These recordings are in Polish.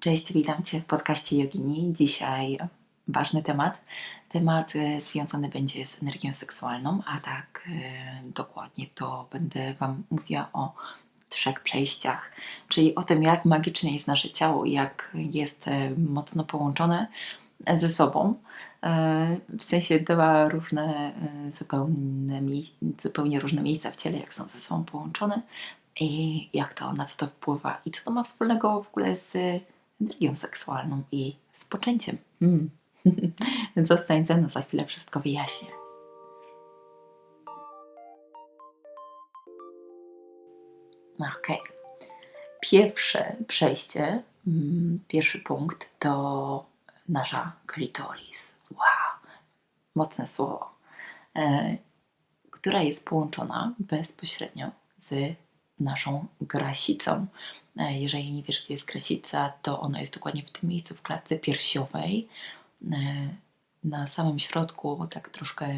Cześć, witam Cię w podcaście Jogini. Dzisiaj ważny temat. Temat e, związany będzie z energią seksualną, a tak e, dokładnie to będę Wam mówiła o trzech przejściach, czyli o tym, jak magicznie jest nasze ciało, jak jest e, mocno połączone ze sobą. W sensie dwa różne, zupełnie, zupełnie różne miejsca w ciele, jak są ze sobą połączone i jak to, na co to wpływa i co to ma wspólnego w ogóle z energią seksualną i z poczęciem. Mm. Zostań ze mną, za chwilę wszystko wyjaśnię. Ok. Pierwsze przejście, mm, pierwszy punkt to nasza klitoris. Wow, mocne słowo. E, która jest połączona bezpośrednio z naszą grasicą. E, jeżeli nie wiesz, gdzie jest grasica, to ona jest dokładnie w tym miejscu w klatce piersiowej. E, na samym środku, tak troszkę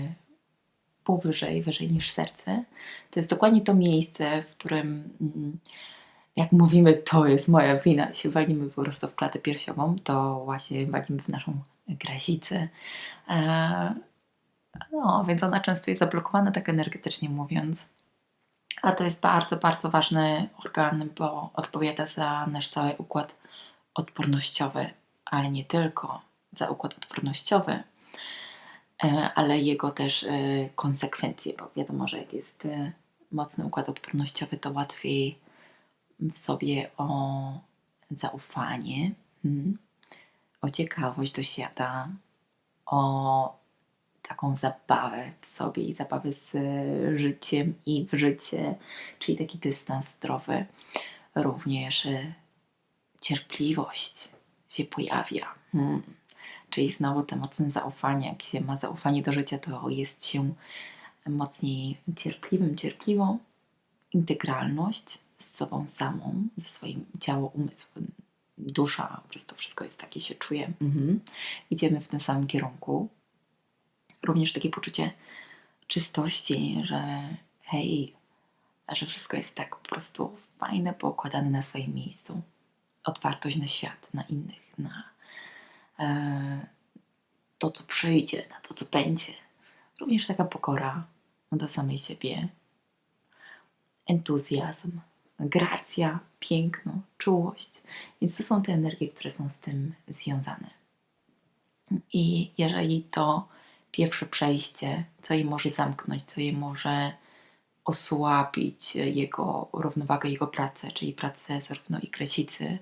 powyżej, wyżej niż serce. To jest dokładnie to miejsce, w którym mm, jak mówimy, to jest moja wina, jeśli walimy po prostu w klatę piersiową, to właśnie walimy w naszą grasicę. E, no, więc ona często jest zablokowana tak energetycznie mówiąc. A to jest bardzo, bardzo ważny organ, bo odpowiada za nasz cały układ odpornościowy, ale nie tylko za układ odpornościowy, e, ale jego też e, konsekwencje, bo wiadomo, że jak jest e, mocny układ odpornościowy, to łatwiej w sobie o zaufanie, hmm, o ciekawość do świata, o taką zabawę w sobie i zabawę z życiem i w życie, czyli taki dystans zdrowy. Również e, cierpliwość się pojawia. Hmm. Czyli znowu to mocne zaufanie. Jak się ma zaufanie do życia, to jest się mocniej cierpliwym, cierpliwą. Integralność z sobą samą, ze swoim ciało, umysł, dusza, po prostu wszystko jest takie, się czuje. Mhm. Idziemy w tym samym kierunku również takie poczucie czystości, że hej, że wszystko jest tak po prostu fajne, poukładane na swoim miejscu. Otwartość na świat, na innych, na e, to, co przyjdzie, na to, co będzie. Również taka pokora do samej siebie, entuzjazm, gracja, piękno, czułość. Więc to są te energie, które są z tym związane. I jeżeli to pierwsze przejście, co jej może zamknąć, co jej może osłabić jego równowagę, jego pracę, czyli pracę zarówno i kresicy,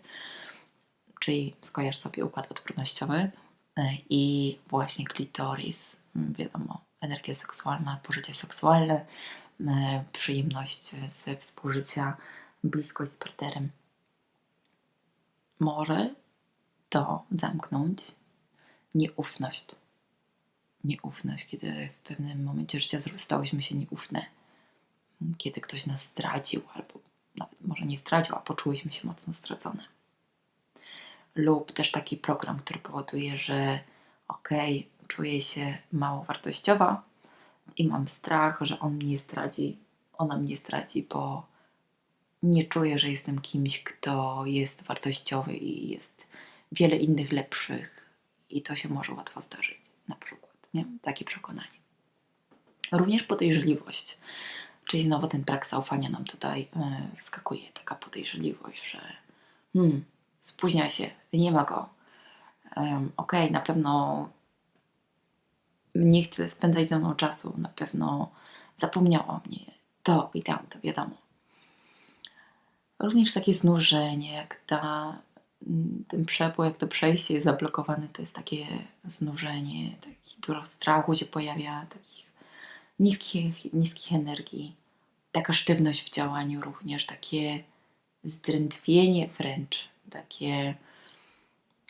czyli skojarz sobie układ odpornościowy e, i właśnie klitoris, mm, wiadomo, energia seksualna, pożycie seksualne, e, przyjemność ze współżycia, bliskość z partnerem. Może to zamknąć nieufność nieufność, kiedy w pewnym momencie życia stałyśmy się nieufne, kiedy ktoś nas zdradził, albo nawet może nie zdradził, a poczułyśmy się mocno stracone. Lub też taki program, który powoduje, że okej, okay, czuję się mało wartościowa i mam strach, że on mnie zdradzi, ona mnie zdradzi, bo nie czuję, że jestem kimś, kto jest wartościowy i jest wiele innych lepszych i to się może łatwo zdarzyć, na przykład. Nie? Takie przekonanie. Również podejrzliwość, czyli znowu ten brak zaufania nam tutaj yy, wskakuje. Taka podejrzliwość, że hmm, spóźnia się, nie ma go. Um, Okej, okay, na pewno nie chce spędzać ze mną czasu, na pewno zapomniała o mnie. To i tam, to wiadomo. Również takie znużenie, jak ta ten przepływ, jak to przejście jest zablokowane, to jest takie znużenie, taki dużo strachu się pojawia, takich niskich, niskich energii, taka sztywność w działaniu również, takie zdrętwienie wręcz, takie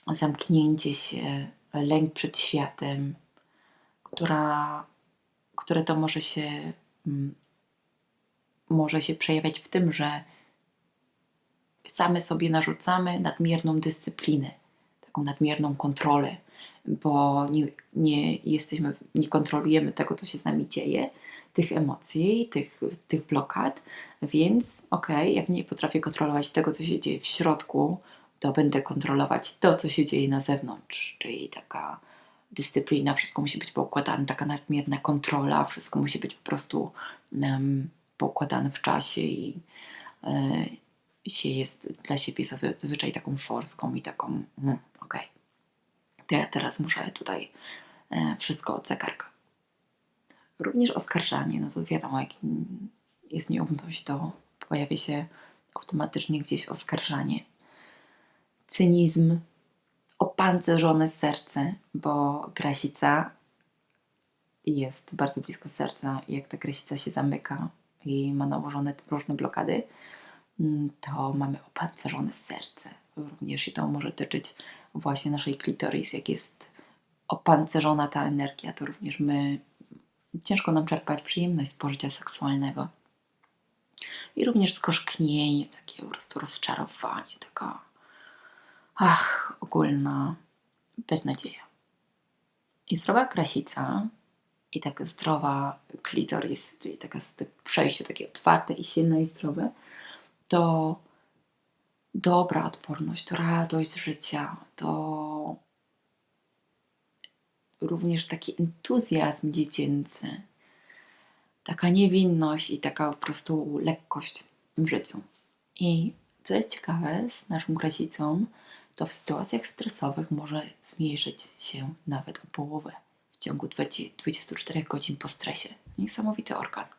zamknięcie się, lęk przed światem, która, które to może się, mm, może się przejawiać w tym, że same sobie narzucamy nadmierną dyscyplinę, taką nadmierną kontrolę, bo nie, nie jesteśmy, nie kontrolujemy tego, co się z nami dzieje, tych emocji, tych, tych blokad, więc okej, okay, jak nie potrafię kontrolować tego, co się dzieje w środku, to będę kontrolować to, co się dzieje na zewnątrz, czyli taka dyscyplina, wszystko musi być poukładane, taka nadmierna kontrola, wszystko musi być po prostu um, poukładane w czasie i e, się jest dla siebie zazwyczaj taką szorską i taką, mm, okej, okay. to ja teraz muszę tutaj e, wszystko od. Również oskarżanie, no to wiadomo, jak jest nieufność, to pojawia się automatycznie gdzieś oskarżanie. Cynizm, opancerzone serce, bo grasica jest bardzo blisko serca i jak ta grasica się zamyka i ma nałożone różne blokady, to mamy opancerzone serce. Również i to może dotyczyć właśnie naszej klitoris. Jak jest opancerzona ta energia, to również my ciężko nam czerpać przyjemność z pożycia seksualnego. I również skoszknienie, takie po prostu rozczarowanie, taka ach, ogólna beznadzieja. I zdrowa krasica i taka zdrowa klitoris, czyli taka przejście takie otwarte i silne i zdrowe, to dobra odporność, to radość życia, to również taki entuzjazm dziecięcy, taka niewinność i taka po prostu lekkość w życiu. I co jest ciekawe z naszą krasicą, to w sytuacjach stresowych może zmniejszyć się nawet o połowę w ciągu 24 godzin po stresie. Niesamowity organ.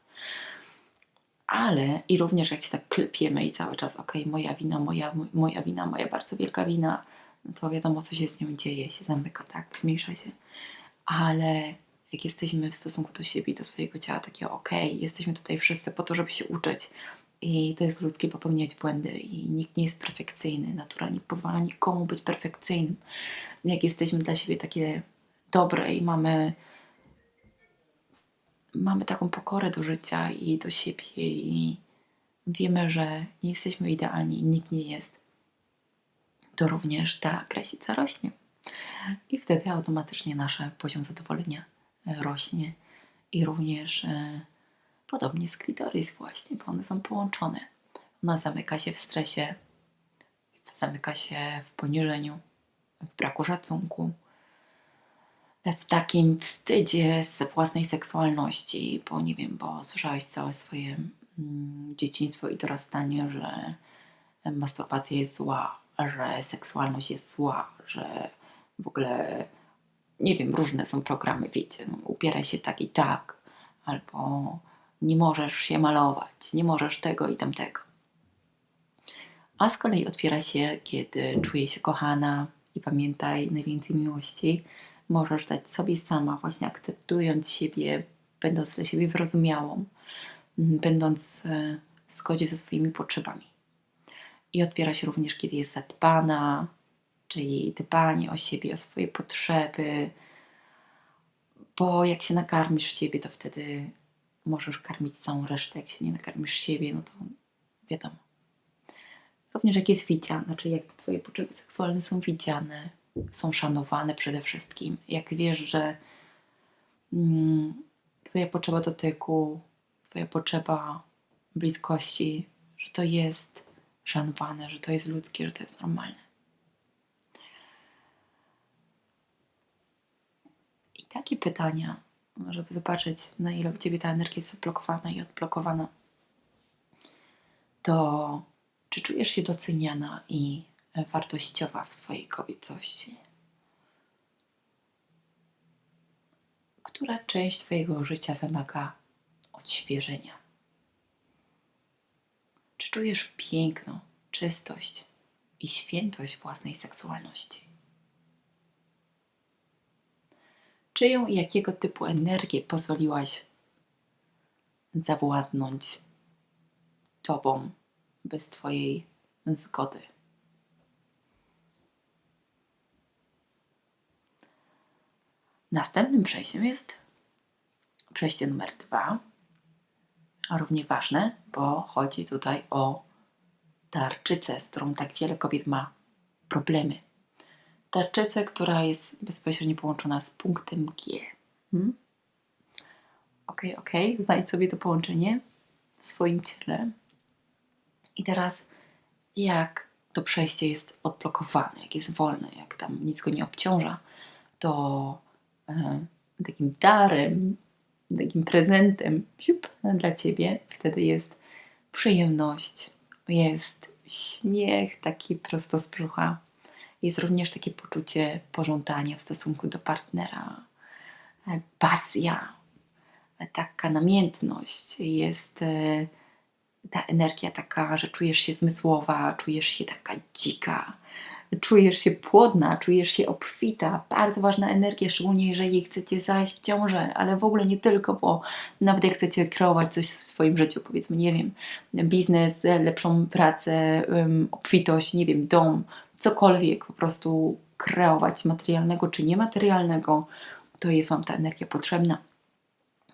Ale i również jak się tak klepiemy i cały czas, ok, moja wina, moja, moja wina, moja bardzo wielka wina, no to wiadomo, co się z nią dzieje, się zamyka, tak, zmniejsza się. Ale jak jesteśmy w stosunku do siebie do swojego ciała, takie ok, jesteśmy tutaj wszyscy po to, żeby się uczyć, i to jest ludzkie popełniać błędy i nikt nie jest perfekcyjny. Natura nie pozwala nikomu być perfekcyjnym. Jak jesteśmy dla siebie takie dobre i mamy, mamy taką pokorę do życia i do siebie i wiemy, że nie jesteśmy idealni i nikt nie jest, to również ta grasica rośnie. I wtedy automatycznie nasz poziom zadowolenia rośnie i również e, Podobnie z klitoris właśnie, bo one są połączone. Ona zamyka się w stresie, zamyka się w poniżeniu, w braku szacunku, w takim wstydzie z własnej seksualności, bo nie wiem, bo słyszałeś całe swoje mm, dzieciństwo i dorastanie, że masturbacja jest zła, że seksualność jest zła, że w ogóle nie wiem, różne są programy, wiecie, no, upieraj się tak i tak, albo nie możesz się malować, nie możesz tego i tamtego. A z kolei otwiera się, kiedy czuje się kochana i pamiętaj, najwięcej miłości możesz dać sobie sama, właśnie akceptując siebie, będąc dla siebie wyrozumiałą, będąc e, w zgodzie ze swoimi potrzebami. I otwiera się również, kiedy jest zadbana, czyli dbanie o siebie, o swoje potrzeby, bo jak się nakarmisz siebie, to wtedy możesz karmić całą resztę. Jak się nie nakarmisz siebie, no to wiadomo. Również jak jest widziane, znaczy jak Twoje potrzeby seksualne są widziane, są szanowane przede wszystkim. Jak wiesz, że mm, Twoja potrzeba dotyku, Twoja potrzeba bliskości, że to jest szanowane, że to jest ludzkie, że to jest normalne. I takie pytania żeby zobaczyć, na ile u Ciebie ta energia jest zablokowana i odblokowana, to czy czujesz się doceniana i wartościowa w swojej kobiecości? Która część Twojego życia wymaga odświeżenia? Czy czujesz piękno, czystość i świętość własnej seksualności? czyją i jakiego typu energię pozwoliłaś zawładnąć Tobą bez Twojej zgody. Następnym przejściem jest przejście numer dwa, równie ważne, bo chodzi tutaj o tarczycę, z którą tak wiele kobiet ma problemy tarczycę, która jest bezpośrednio połączona z punktem G. Hmm? Ok, ok, znajdź sobie to połączenie w swoim ciele. I teraz, jak to przejście jest odblokowane, jak jest wolne, jak tam nic go nie obciąża, to takim darem, takim prezentem dla ciebie. Wtedy jest przyjemność, jest śmiech taki prosto z brzucha, jest również takie poczucie pożądania w stosunku do partnera, e, pasja, e, taka namiętność, jest e, ta energia taka, że czujesz się zmysłowa, czujesz się taka dzika, czujesz się płodna, czujesz się obfita. Bardzo ważna energia, szczególnie jeżeli chcecie zajść w ciążę, ale w ogóle nie tylko, bo nawet jak chcecie kreować coś w swoim życiu, powiedzmy, nie wiem, biznes, lepszą pracę, obfitość, nie wiem, dom, cokolwiek po prostu kreować materialnego czy niematerialnego, to jest Wam ta energia potrzebna.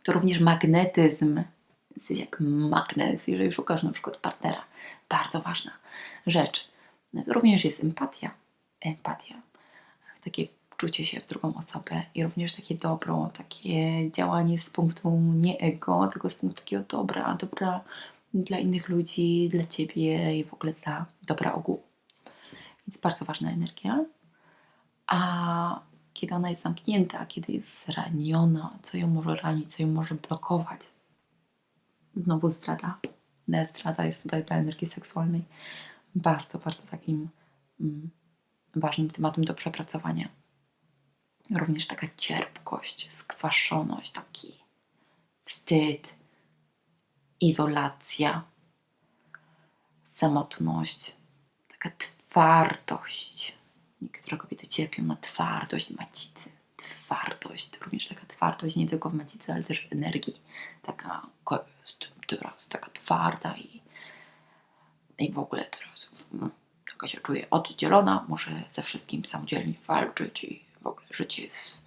To również magnetyzm. Jesteś jak magnes, jeżeli szukasz na przykład partnera. Bardzo ważna rzecz. Również jest empatia. Empatia. Takie wczucie się w drugą osobę i również takie dobro, takie działanie z punktu nie ego, tylko z punktu takiego dobra, dobra dla innych ludzi, dla Ciebie i w ogóle dla dobra ogółu. Więc bardzo ważna energia. A kiedy ona jest zamknięta, kiedy jest zraniona, co ją może ranić, co ją może blokować? Znowu zdrada. Zdrada jest tutaj dla energii seksualnej bardzo, bardzo takim mm, ważnym tematem do przepracowania. Również taka cierpkość, skwaszoność, taki wstyd, izolacja, samotność, taka twardość. Niektóre kobiety cierpią na twardość macicy. Twardość, również taka twardość nie tylko w macicy, ale też w energii. Taka jest teraz taka twarda i, i w ogóle teraz mm, taka się czuje oddzielona, muszę ze wszystkim samodzielnie walczyć i w ogóle życie jest,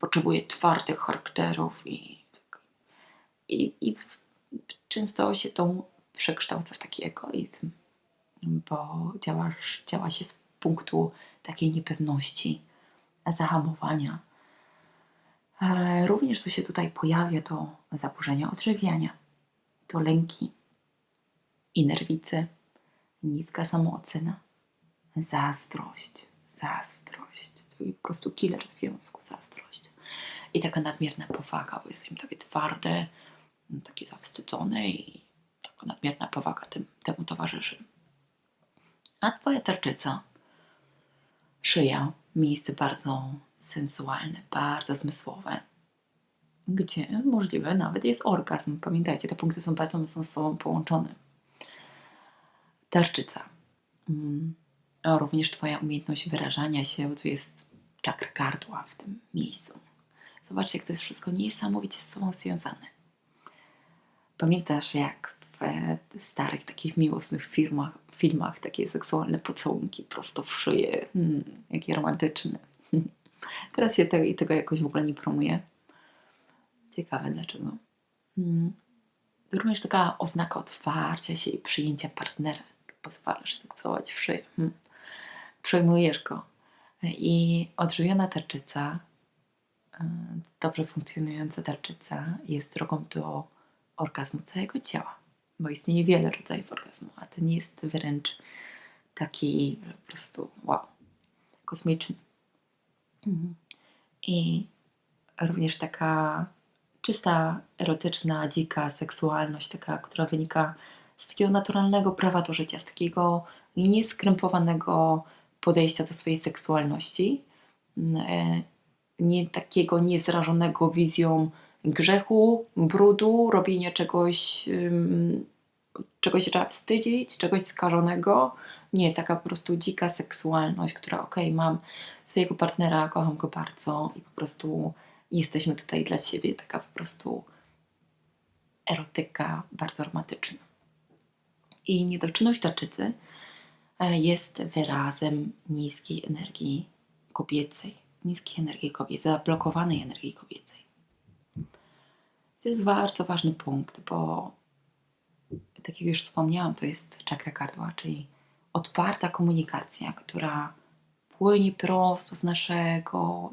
potrzebuje twardych charakterów i, i, i często się to przekształca w taki egoizm bo działasz, działa się z punktu takiej niepewności, zahamowania. E, również co się tutaj pojawia, to zaburzenia odżywiania, to lęki i nerwice, niska samoocena, zazdrość, zazdrość. To po prostu killer związku, zazdrość. I taka nadmierna powaga, bo jesteśmy takie twarde, takie zawstydzone i taka nadmierna powaga tym, temu towarzyszy. A twoja tarczyca, szyja, miejsce bardzo sensualne, bardzo zmysłowe, gdzie możliwe nawet jest orgazm. Pamiętajcie, te punkty są bardzo mocno z sobą połączone. Tarczyca. Mm. A również Twoja umiejętność wyrażania się, bo tu jest czakra gardła w tym miejscu. Zobaczcie, jak to jest wszystko niesamowicie z sobą związane. Pamiętasz, jak w starych takich miłosnych filmach, filmach takie seksualne pocałunki prosto w szyję. Hmm, jakie romantyczne. Teraz się tego, tego jakoś w ogóle nie promuje. Ciekawe dlaczego. Hmm. Również taka oznaka otwarcia się i przyjęcia partnera. Pozwalasz tak całować w szyję. Hmm. Przejmujesz go. I odżywiona tarczyca, e, dobrze funkcjonująca tarczyca jest drogą do orgazmu całego ciała bo istnieje wiele rodzajów orgazmu, a ten jest wręcz taki po prostu wow, kosmiczny. Mhm. I również taka czysta, erotyczna, dzika seksualność, taka, która wynika z takiego naturalnego prawa do życia, z takiego nieskrępowanego podejścia do swojej seksualności, e, nie takiego niezrażonego wizją grzechu, brudu, robienia czegoś, czegoś trzeba wstydzić, czegoś skażonego. Nie, taka po prostu dzika seksualność, która okej, okay, mam swojego partnera, kocham go bardzo i po prostu jesteśmy tutaj dla siebie, taka po prostu erotyka bardzo romantyczna. I niedoczynność tarczycy e, jest wyrazem niskiej energii kobiecej, niskiej energii kobiecej, zablokowanej energii kobiecej. To jest bardzo ważny punkt, bo tak jak już wspomniałam, to jest czakra gardła, czyli otwarta komunikacja, która płynie prosto z naszego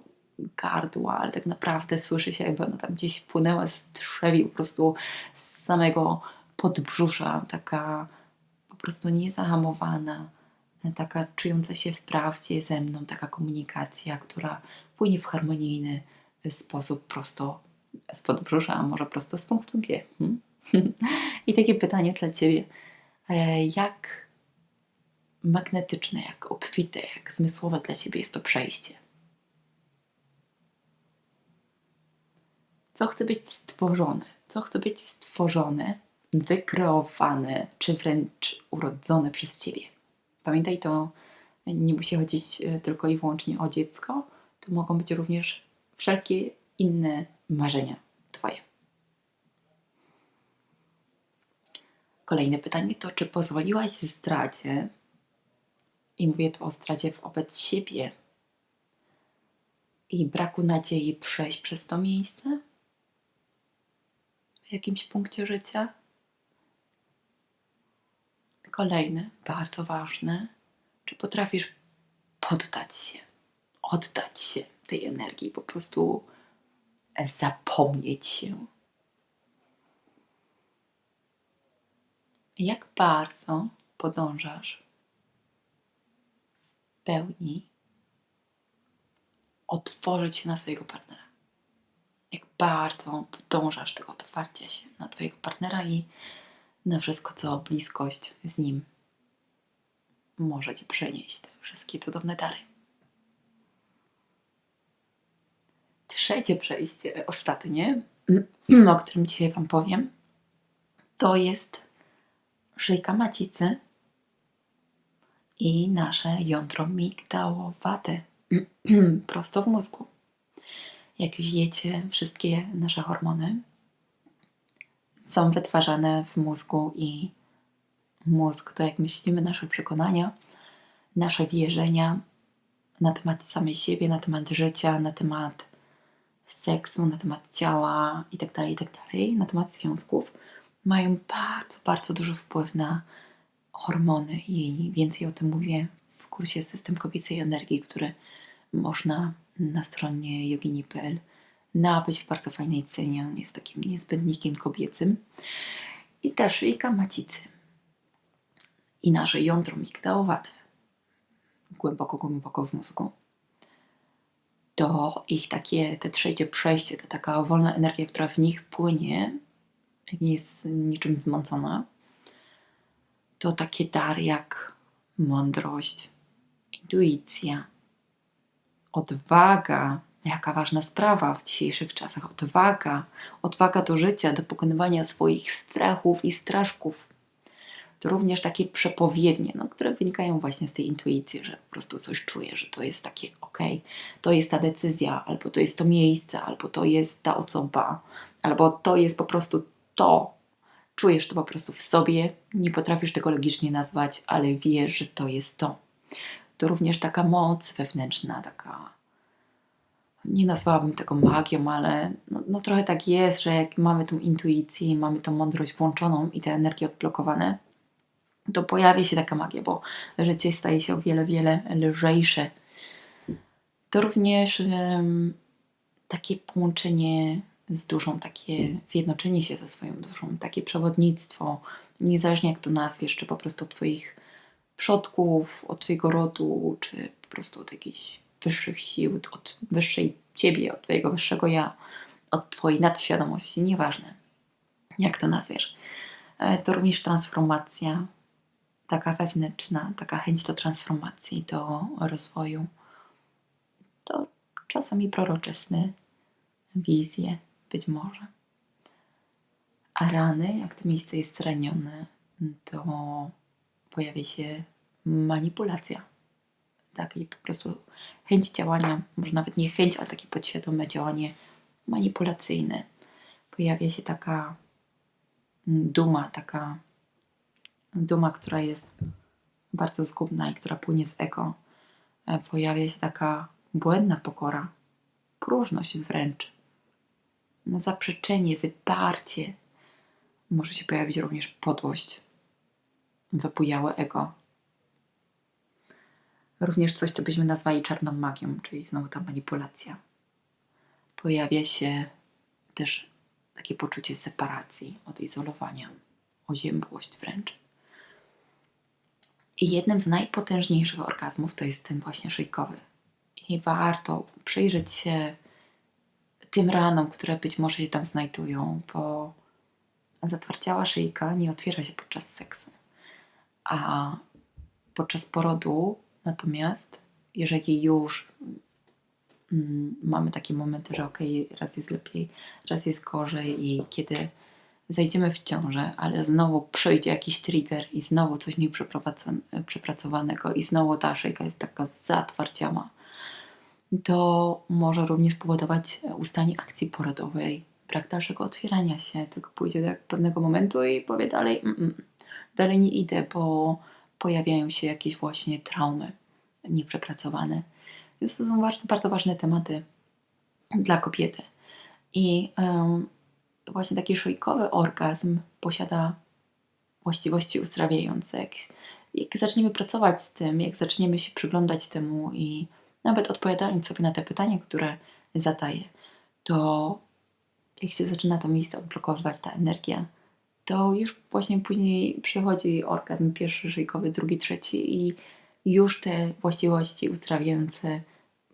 gardła, ale tak naprawdę słyszy się, jakby ona tam gdzieś płynęła z trzewi, po prostu z samego podbrzusza, taka prostu niezahamowana, taka czująca się w prawdzie ze mną, taka komunikacja, która płynie w harmonijny sposób prosto z podbróża, a może prosto z punktu G. Hmm? I takie pytanie dla Ciebie. E, jak magnetyczne, jak obfite, jak zmysłowe dla Ciebie jest to przejście? Co chce być stworzone? Co chce być stworzone, wykreowane, czy wręcz urodzone przez Ciebie? Pamiętaj to, nie musi chodzić e, tylko i wyłącznie o dziecko, to mogą być również wszelkie inne marzenia Twoje. Kolejne pytanie to, czy pozwoliłaś zdradzie, i mówię tu o zdradzie wobec siebie, i braku nadziei przejść przez to miejsce w jakimś punkcie życia? Kolejny, bardzo ważny, czy potrafisz poddać się, oddać się tej energii, po prostu zapomnieć się. Jak bardzo podążasz w pełni otworzyć się na swojego partnera. Jak bardzo podążasz tego otwarcia się na Twojego partnera i na wszystko, co bliskość z nim może Ci przynieść, te wszystkie cudowne dary. Trzecie przejście, ostatnie, o którym dzisiaj Wam powiem, to jest szyjka macicy i nasze jądro migdałowate prosto w mózgu. Jak wiecie, wszystkie nasze hormony są wytwarzane w mózgu i mózg to jak myślimy, nasze przekonania, nasze wierzenia na temat samej siebie, na temat życia, na temat seksu, na temat ciała itd., tak itd., tak na temat związków, mają bardzo, bardzo duży wpływ na hormony i więcej o tym mówię w kursie System Kobiecej Energii, który można na stronie yogini.pl nabyć w bardzo fajnej cenie. On jest takim niezbędnikiem kobiecym. I ta szyjka macicy i nasze jądro migdałowate głęboko, głęboko w mózgu to ich takie, te trzecie przejście, to taka wolna energia, która w nich płynie, nie jest niczym zmącona, to takie dar jak mądrość, intuicja, odwaga, jaka ważna sprawa w dzisiejszych czasach, odwaga, odwaga do życia, do pokonywania swoich strachów i straszków, to również takie przepowiednie, no, które wynikają właśnie z tej intuicji, że po prostu coś czuję, że to jest takie ok, to jest ta decyzja, albo to jest to miejsce, albo to jest ta osoba, albo to jest po prostu to. Czujesz to po prostu w sobie, nie potrafisz tego logicznie nazwać, ale wiesz, że to jest to. To również taka moc wewnętrzna, taka nie nazwałabym tego magią, ale no, no, trochę tak jest, że jak mamy tą intuicję, mamy tą mądrość włączoną i te energie odblokowane, to pojawia się taka magia, bo życie staje się o wiele, wiele lżejsze. To również um, takie połączenie z duszą, takie zjednoczenie się ze swoją duszą, takie przewodnictwo, niezależnie jak to nazwiesz, czy po prostu od Twoich przodków, od Twojego rodu, czy po prostu od jakichś wyższych sił, od wyższej Ciebie, od Twojego wyższego ja, od Twojej nadświadomości, nieważne jak to nazwiesz. E, to również transformacja, taka wewnętrzna, taka chęć do transformacji, do rozwoju, to czasami proroczesne wizje, być może. A rany, jak to miejsce jest zranione, to pojawia się manipulacja. Taki po prostu chęć działania, może nawet nie chęć, ale takie podświadome działanie manipulacyjne. Pojawia się taka duma, taka duma, która jest bardzo zgubna i która płynie z ego, e, pojawia się taka błędna pokora, próżność wręcz, no zaprzeczenie, wyparcie. Może się pojawić również podłość, wypujałe ego. Również coś, co byśmy nazwali czarną magią, czyli znowu ta manipulacja. Pojawia się też takie poczucie separacji, odizolowania, oziębłość wręcz. I jednym z najpotężniejszych orgazmów to jest ten właśnie szyjkowy. I warto przyjrzeć się tym ranom, które być może się tam znajdują, bo zatwardziała szyjka nie otwiera się podczas seksu. A podczas porodu natomiast, jeżeli już mm, mamy takie momenty, że okay, raz jest lepiej, raz jest gorzej i kiedy zajdziemy w ciążę, ale znowu przyjdzie jakiś trigger i znowu coś nieprzepracowanego i znowu ta szyjka jest taka zatwardziała, to może również powodować ustanie akcji porodowej, brak dalszego otwierania się, tylko pójdzie do pewnego momentu i powie dalej, mm, mm, dalej nie idę, bo pojawiają się jakieś właśnie traumy nieprzepracowane. Więc to są ważne, bardzo ważne tematy dla kobiety. I um, właśnie taki szujkowy orgazm posiada właściwości uzdrawiające. Jak, jak zaczniemy pracować z tym, jak zaczniemy się przyglądać temu i nawet odpowiadając sobie na te pytania, które zadaję, to jak się zaczyna to miejsce odblokowywać, ta energia, to już właśnie później przychodzi orgazm pierwszy, szyjkowy, drugi, trzeci i już te właściwości uzdrawiające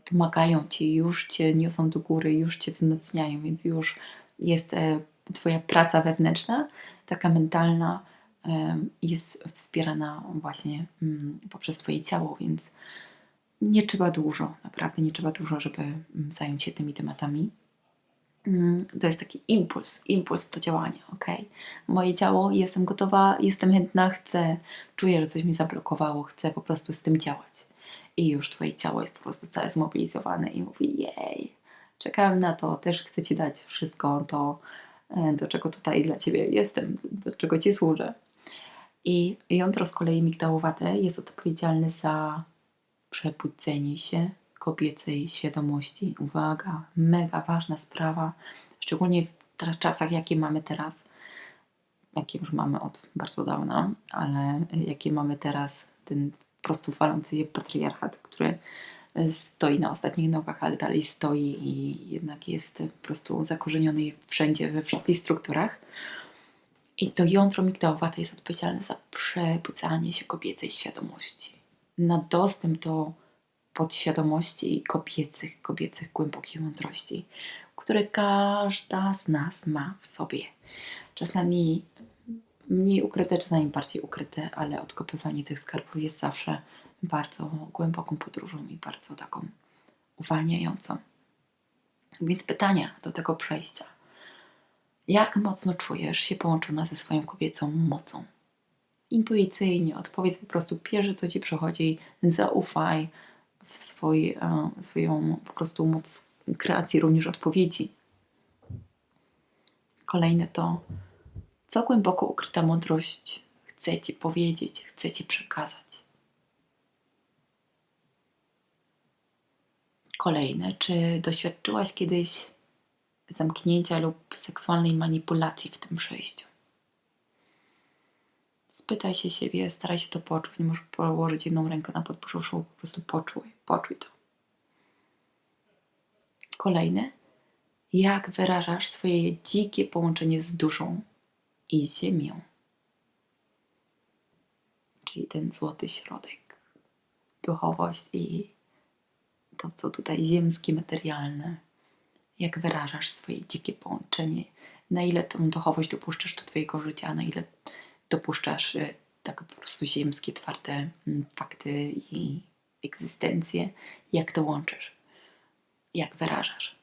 pomagają Ci, już Cię niosą do góry, już Cię wzmacniają, więc już jest e, Twoja praca wewnętrzna, taka mentalna, e, jest wspierana właśnie mm, poprzez Twoje ciało, więc nie trzeba dużo, naprawdę nie trzeba dużo, żeby mm, zająć się tymi tematami. Mm, to jest taki impuls, impuls do działania, ok? Moje ciało, jestem gotowa, jestem chętna, chcę, czuję, że coś mi zablokowało, chcę po prostu z tym działać. I już Twoje ciało jest po prostu całe zmobilizowane i mówi, jej, czekałem na to, też chcę Ci dać wszystko to, e, do czego tutaj dla Ciebie jestem, do czego Ci służę. I jądro z kolei migdałowate jest odpowiedzialne za przebudzenie się, kobiecej świadomości. Uwaga, mega ważna sprawa, szczególnie w czasach, jakie mamy teraz, jakie już mamy od bardzo dawna, ale jakie mamy teraz, ten po prostu walący je patriarchat, który stoi na ostatnich nogach, ale dalej stoi i jednak jest po prostu zakorzeniony wszędzie, we wszystkich strukturach. I to jądro migdałowate jest odpowiedzialne za przebudzanie się kobiecej świadomości, na dostęp do podświadomości kobiecych, kobiecych głębokich mądrości, które każda z nas ma w sobie. Czasami mniej ukryte, czasami bardziej ukryte, ale odkopywanie tych skarbów jest zawsze bardzo głęboką podróżą i bardzo taką uwalniającą. Więc pytania do tego przejścia. Jak mocno czujesz się połączona ze swoją kobiecą mocą? Intuicyjnie odpowiedz po prostu pierwsze, co ci przychodzi, zaufaj, w e, swoją po prostu moc kreacji, również odpowiedzi. Kolejne to, co głęboko ukryta mądrość chce Ci powiedzieć, chce Ci przekazać. Kolejne, czy doświadczyłaś kiedyś zamknięcia lub seksualnej manipulacji w tym przejściu? Spytaj się siebie, staraj się to poczuć. Nie możesz położyć jedną rękę na podbrzuszu, po prostu poczuj, poczuj to. Kolejne. Jak wyrażasz swoje dzikie połączenie z duszą i ziemią? Czyli ten złoty środek. Duchowość i to, co tutaj ziemskie, materialne. Jak wyrażasz swoje dzikie połączenie? Na ile tą duchowość dopuszczasz do Twojego życia, na ile dopuszczasz y, tak po prostu ziemskie, twarde mm, fakty i egzystencję, jak to łączysz, jak wyrażasz.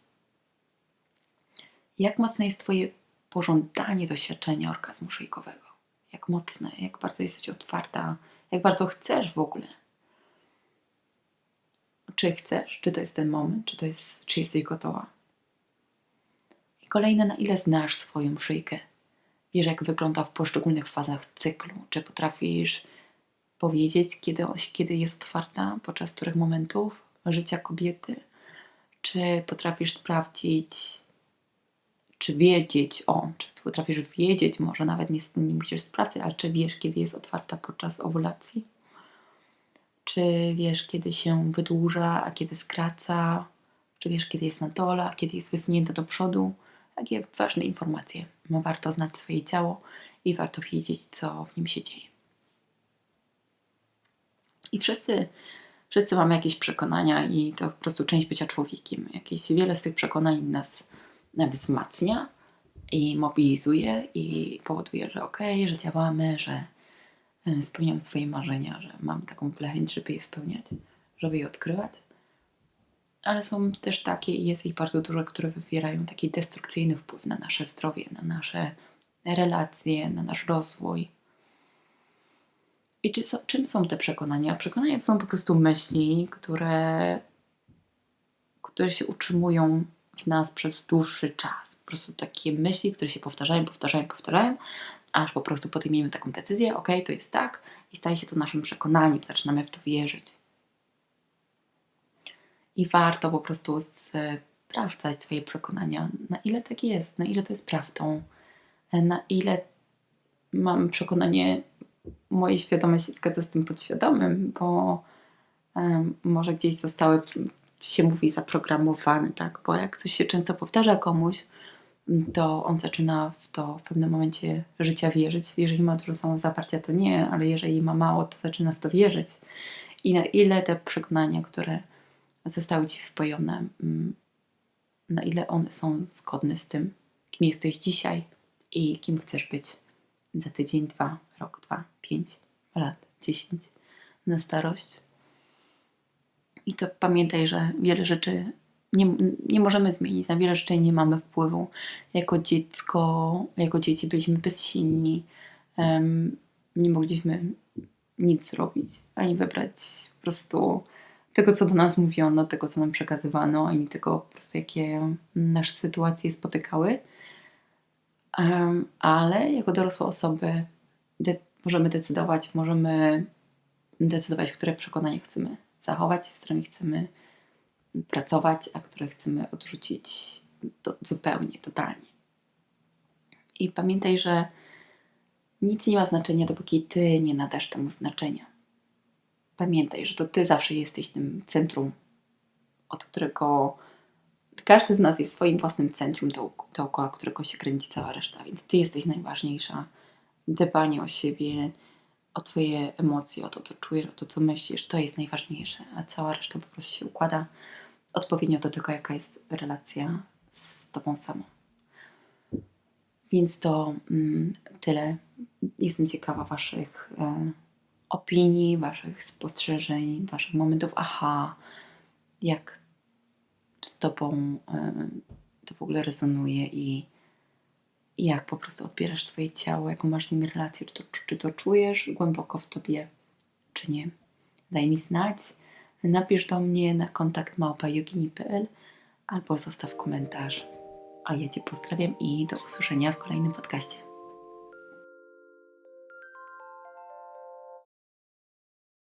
Jak mocne jest Twoje pożądanie doświadczenia orgazmu szyjkowego? Jak mocne, jak bardzo jesteś otwarta, jak bardzo chcesz w ogóle. Czy chcesz, czy to jest ten moment, czy, to jest, czy jesteś gotowa. I kolejne, na ile znasz swoją szyjkę, wiesz, jak wygląda w poszczególnych fazach cyklu. Czy potrafisz powiedzieć, kiedy, kiedy jest otwarta, podczas których momentów życia kobiety? Czy potrafisz sprawdzić, czy wiedzieć, o, czy potrafisz wiedzieć, może nawet nie, nie musisz sprawdzać, ale czy wiesz, kiedy jest otwarta podczas owulacji? Czy wiesz, kiedy się wydłuża, a kiedy skraca? Czy wiesz, kiedy jest na dole, a kiedy jest wysunięta do przodu? Takie ważne informacje. Warto znać swoje ciało i warto wiedzieć, co w nim się dzieje. I wszyscy, wszyscy mamy jakieś przekonania, i to po prostu część bycia człowiekiem. Jakieś wiele z tych przekonań nas wzmacnia i mobilizuje, i powoduje, że okej, że działamy, że y, spełniamy swoje marzenia, że mamy taką chęć, żeby je spełniać, żeby je odkrywać. Ale są też takie, i jest ich bardzo dużo, które wywierają taki destrukcyjny wpływ na nasze zdrowie, na nasze relacje, na nasz rozwój. I czy czym są te przekonania? Przekonania to są po prostu myśli, które, które się utrzymują w nas przez dłuższy czas. Po prostu takie myśli, które się powtarzają, powtarzają, powtarzają, aż po prostu podejmiemy taką decyzję, ok, to jest tak, i staje się to naszym przekonaniem, zaczynamy w to wierzyć. I warto po prostu sprawdzać swoje przekonania, na ile tak jest, na ile to jest prawdą, na ile mam przekonanie, moje świadome się zgadza z tym podświadomym, bo może gdzieś zostały, się mówi, zaprogramowane, tak? Bo jak coś się często powtarza komuś, to on zaczyna w to w pewnym momencie życia wierzyć. Jeżeli ma dużo zaparcia, to nie, ale jeżeli ma mało, to zaczyna w to wierzyć. I na ile te przekonania, które zostały ci wpojone, na ile one są zgodne z tym, kim jesteś dzisiaj i kim chcesz być za tydzień, dwa, rok, dwa, pięć lat, dziesięć na starość. I to pamiętaj, że wiele rzeczy nie, nie możemy zmienić, na wiele rzeczy nie mamy wpływu. Jako dziecko, jako dzieci byliśmy bezsilni, um, nie mogliśmy nic zrobić, ani wybrać po prostu tego, co do nas mówiono, tego, co nam przekazywano, ani tego po prostu, jakie nasze sytuacje spotykały. Um, ale jako dorosłe osoby de możemy decydować, możemy decydować, które przekonania chcemy zachować, z którymi chcemy pracować, a które chcemy odrzucić zupełnie, totalnie. I pamiętaj, że nic nie ma znaczenia, dopóki ty nie nadasz temu znaczenia. Pamiętaj, że to ty zawsze jesteś tym centrum, od którego każdy z nas jest swoim własnym centrum, dookoła którego się kręci cała reszta, więc ty jesteś najważniejsza. Dbanie o siebie, o twoje emocje, o to, co czujesz, o to, co myślisz, to jest najważniejsze, a cała reszta po prostu się układa odpowiednio do tego, jaka jest relacja z tobą samą. Więc to mm, tyle. Jestem ciekawa Waszych e, opinii, Waszych spostrzeżeń, Waszych momentów. Aha, jak z Tobą to w ogóle rezonuje i, i jak po prostu odbierasz swoje ciało, jaką masz z nim relację, czy to, czy to czujesz głęboko w Tobie, czy nie. Daj mi znać. Napisz do mnie na kontakt małpajogini.pl albo zostaw komentarz. A ja Cię pozdrawiam i do usłyszenia w kolejnym podcaście.